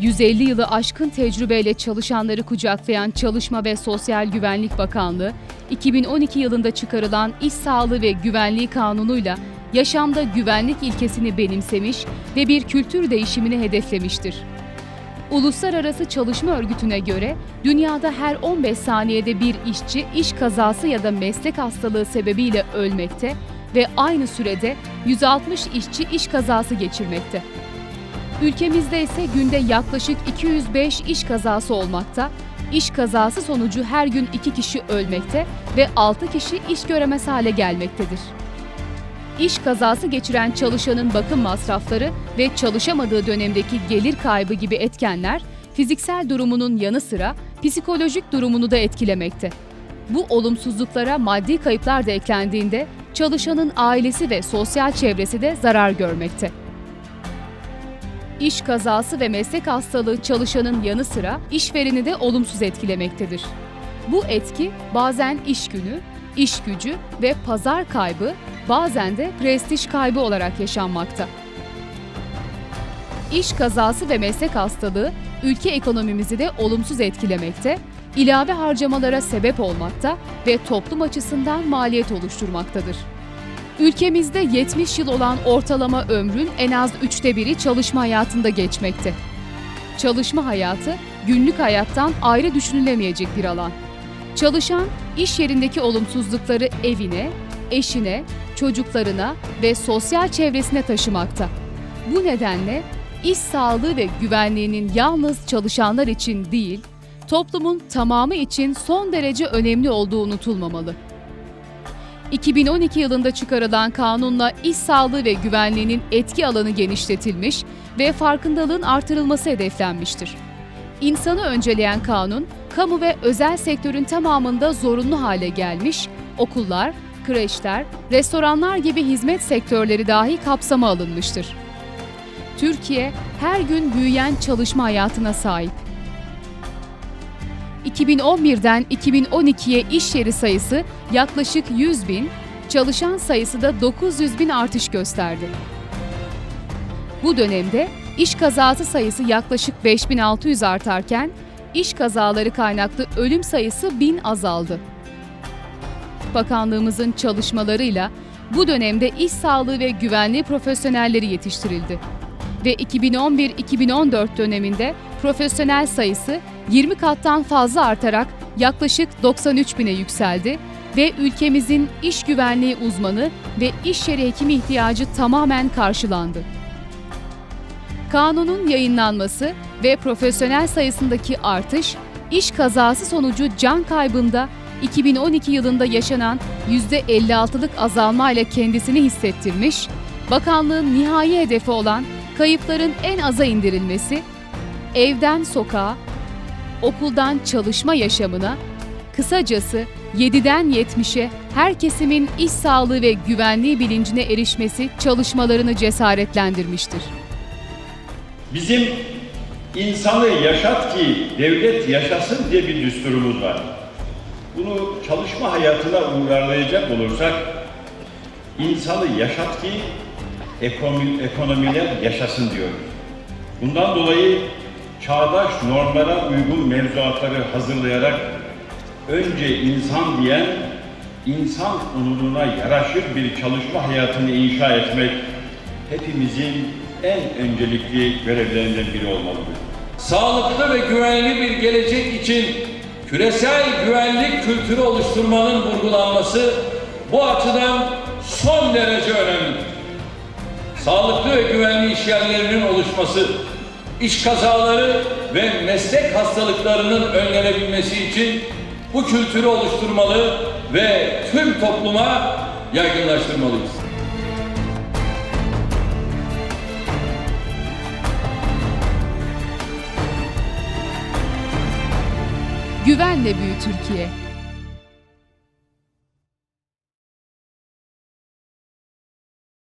150 yılı aşkın tecrübeyle çalışanları kucaklayan Çalışma ve Sosyal Güvenlik Bakanlığı, 2012 yılında çıkarılan İş Sağlığı ve Güvenliği Kanunu'yla yaşamda güvenlik ilkesini benimsemiş ve bir kültür değişimini hedeflemiştir. Uluslararası Çalışma Örgütü'ne göre dünyada her 15 saniyede bir işçi iş kazası ya da meslek hastalığı sebebiyle ölmekte ve aynı sürede 160 işçi iş kazası geçirmekte. Ülkemizde ise günde yaklaşık 205 iş kazası olmakta, iş kazası sonucu her gün 2 kişi ölmekte ve 6 kişi iş göremez hale gelmektedir. İş kazası geçiren çalışanın bakım masrafları ve çalışamadığı dönemdeki gelir kaybı gibi etkenler fiziksel durumunun yanı sıra psikolojik durumunu da etkilemekte. Bu olumsuzluklara maddi kayıplar da eklendiğinde çalışanın ailesi ve sosyal çevresi de zarar görmekte. İş kazası ve meslek hastalığı çalışanın yanı sıra işvereni de olumsuz etkilemektedir. Bu etki bazen iş günü, iş gücü ve pazar kaybı, bazen de prestij kaybı olarak yaşanmakta. İş kazası ve meslek hastalığı ülke ekonomimizi de olumsuz etkilemekte, ilave harcamalara sebep olmakta ve toplum açısından maliyet oluşturmaktadır. Ülkemizde 70 yıl olan ortalama ömrün en az üçte biri çalışma hayatında geçmekte. Çalışma hayatı günlük hayattan ayrı düşünülemeyecek bir alan. Çalışan iş yerindeki olumsuzlukları evine, eşine, çocuklarına ve sosyal çevresine taşımakta. Bu nedenle iş sağlığı ve güvenliğinin yalnız çalışanlar için değil, toplumun tamamı için son derece önemli olduğu unutulmamalı. 2012 yılında çıkarılan kanunla iş sağlığı ve güvenliğinin etki alanı genişletilmiş ve farkındalığın artırılması hedeflenmiştir. İnsanı önceleyen kanun, kamu ve özel sektörün tamamında zorunlu hale gelmiş, okullar, kreşler, restoranlar gibi hizmet sektörleri dahi kapsama alınmıştır. Türkiye her gün büyüyen çalışma hayatına sahip. 2011'den 2012'ye iş yeri sayısı yaklaşık 100 bin, çalışan sayısı da 900 bin artış gösterdi. Bu dönemde iş kazası sayısı yaklaşık 5600 artarken, iş kazaları kaynaklı ölüm sayısı 1000 azaldı. Bakanlığımızın çalışmalarıyla bu dönemde iş sağlığı ve güvenliği profesyonelleri yetiştirildi ve 2011-2014 döneminde profesyonel sayısı 20 kattan fazla artarak yaklaşık 93 bine yükseldi ve ülkemizin iş güvenliği uzmanı ve iş yeri hekimi ihtiyacı tamamen karşılandı. Kanunun yayınlanması ve profesyonel sayısındaki artış, iş kazası sonucu can kaybında 2012 yılında yaşanan %56'lık azalmayla kendisini hissettirmiş, bakanlığın nihai hedefi olan kayıpların en aza indirilmesi, evden sokağa, okuldan çalışma yaşamına, kısacası 7'den 70'e her kesimin iş sağlığı ve güvenliği bilincine erişmesi çalışmalarını cesaretlendirmiştir. Bizim insanı yaşat ki devlet yaşasın diye bir düsturumuz var. Bunu çalışma hayatına uyarlayacak olursak, insanı yaşat ki ekonomi, ekonomiler yaşasın diyoruz. Bundan dolayı çağdaş normlara uygun mevzuatları hazırlayarak önce insan diyen insan onuruna yaraşır bir çalışma hayatını inşa etmek hepimizin en öncelikli görevlerinden biri olmalıdır. sağlıklı ve güvenli bir gelecek için küresel güvenlik kültürü oluşturmanın vurgulanması bu açıdan son derece önemlidir. Sağlıklı ve güvenli iş yerlerinin oluşması, iş kazaları ve meslek hastalıklarının önlenebilmesi için bu kültürü oluşturmalı ve tüm topluma yaygınlaştırmalıyız. Güvenle büyü Türkiye.